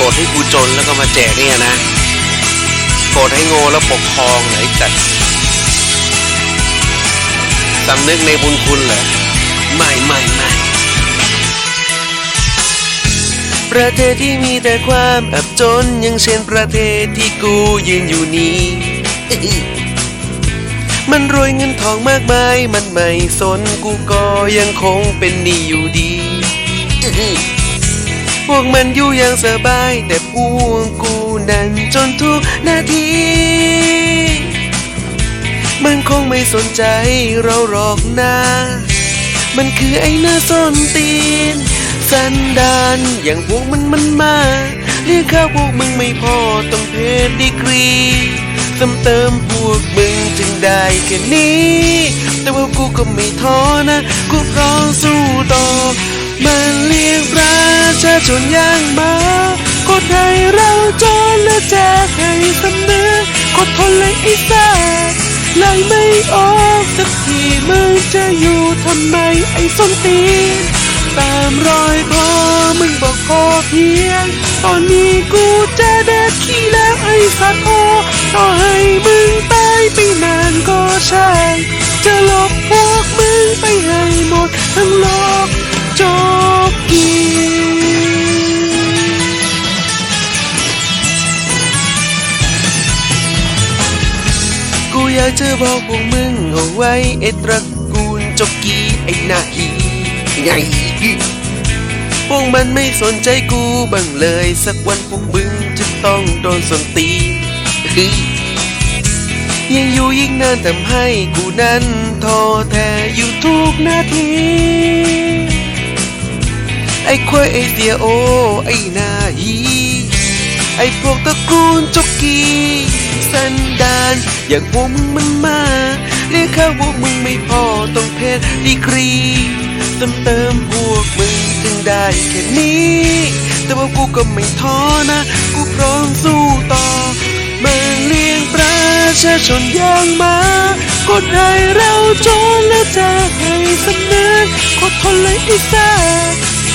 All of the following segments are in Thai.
กดให้กูจนแล้วก็มาแจกเนี่ยนะโกรธให้โง่แล้วปกครองเหรอไอ้จัดสำนึกในบุญคุณเหรอไม่ไม่ไม่ประเทศที่มีแต่ความอับจนย่างเช่นประเทศที่กูยืนอยู่นี้ มันรวยเงินทองมากมาย มันไม่สนกูก็ยังคงเป็นหนี้อยู่ดี วกมันอยู่อย่างสบาย แต่พวกกูนั้นจนทุกนาที มันคงไม่สนใจเราหรอกนะ มันคือไอ้หน้าส้นตีน สันดานอย่างพวกมันมันมาเลี้ยงข้าพวกมึงไม่พอต้องเพดีกรีซ้ำเติมพวกมึงจึงได้แค่นี้ แต่ว่ากูก็ไม่ท้อนะ กูพร้อมสู้ต่อ ชาชนย่างมาคนไทยเราจนและแจกให้สำนึกกดทนเลยไอ้ซ่าไล่ไม่ออกสักทีมึงจะอยู่ทำไมไอ้ส้นตีนตามรอยพ่อมึงบอกพอเพียง ตอนนี้กูจะเด็ดขี้แล้วไอ้สัตว์โอต่อให้มึงตายไปนานก็ใช่ จะลบพวกมึงไปให้หมดทั้งโลก ยากจะบอกพวกมึงเอาไว้ไอ้ตระกูลจกกีไอ้หน้าหีไงพวกมันไม่สนใจกูบ้างเลย สักวันพวกมึงจะต้องโดนสนตีนเฮ้ยยังอยู่ยิ่งนานทำให้กูนั้นท้อแท้อยู่ทุกนาทีไอ้ควายไอ้เสียโอ ไอ้หน้าหี ไอ้พวกตระกูลจกกีสันดานอย่างพวกมึงมันมาเรียกข้าพวกมึงไม่พอต้องเพชรดีกรีเติมเติมพวกมึงถึงได้แค่นี้ แต่ว่ากูก็ไม่ท้อนะ กูพร้อมสู้ต่อมาเลี้ยงประชาชนอย่างมากดให้เราจนและจะให้สำนึกกดทนเลยอ้แซ่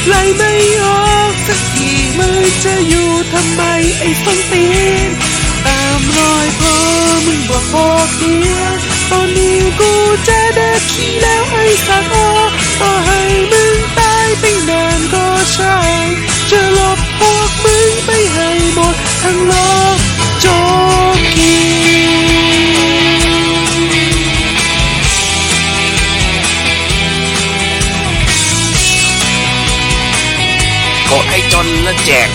ไล่ไม่ออก สักทีมึงจะอยู่ทำไมไอ้ส้นตีนตามรอยพ่อมึงบอกพอเดียวตอนนี้กูจะได้ขี้แล้วไอ้สัตว์โอต่อให้มึงตายไปนานก็ใช่จะลบพวกมึงไปให้หมดทั้งโลก โกดให้จนแล้วแจก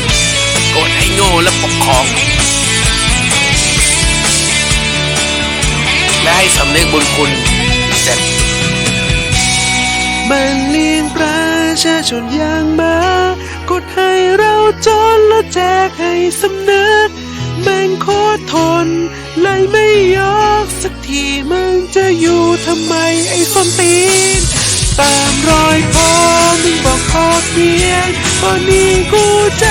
โกดให้โง่แล้วปกครอง และให้สำนึกบุญคุณแจกมันเลี้ยงประชาชนอย่างมากดให้เราจนแล้วแจกให้สำนึกมันโคตรทนไล่ไม่ยอกสักทีมึงจะอยู่ทำไมไอ้ส้นตีนตามรอยพ่อมึงบอกพอเพียง ตอนนี้กูจ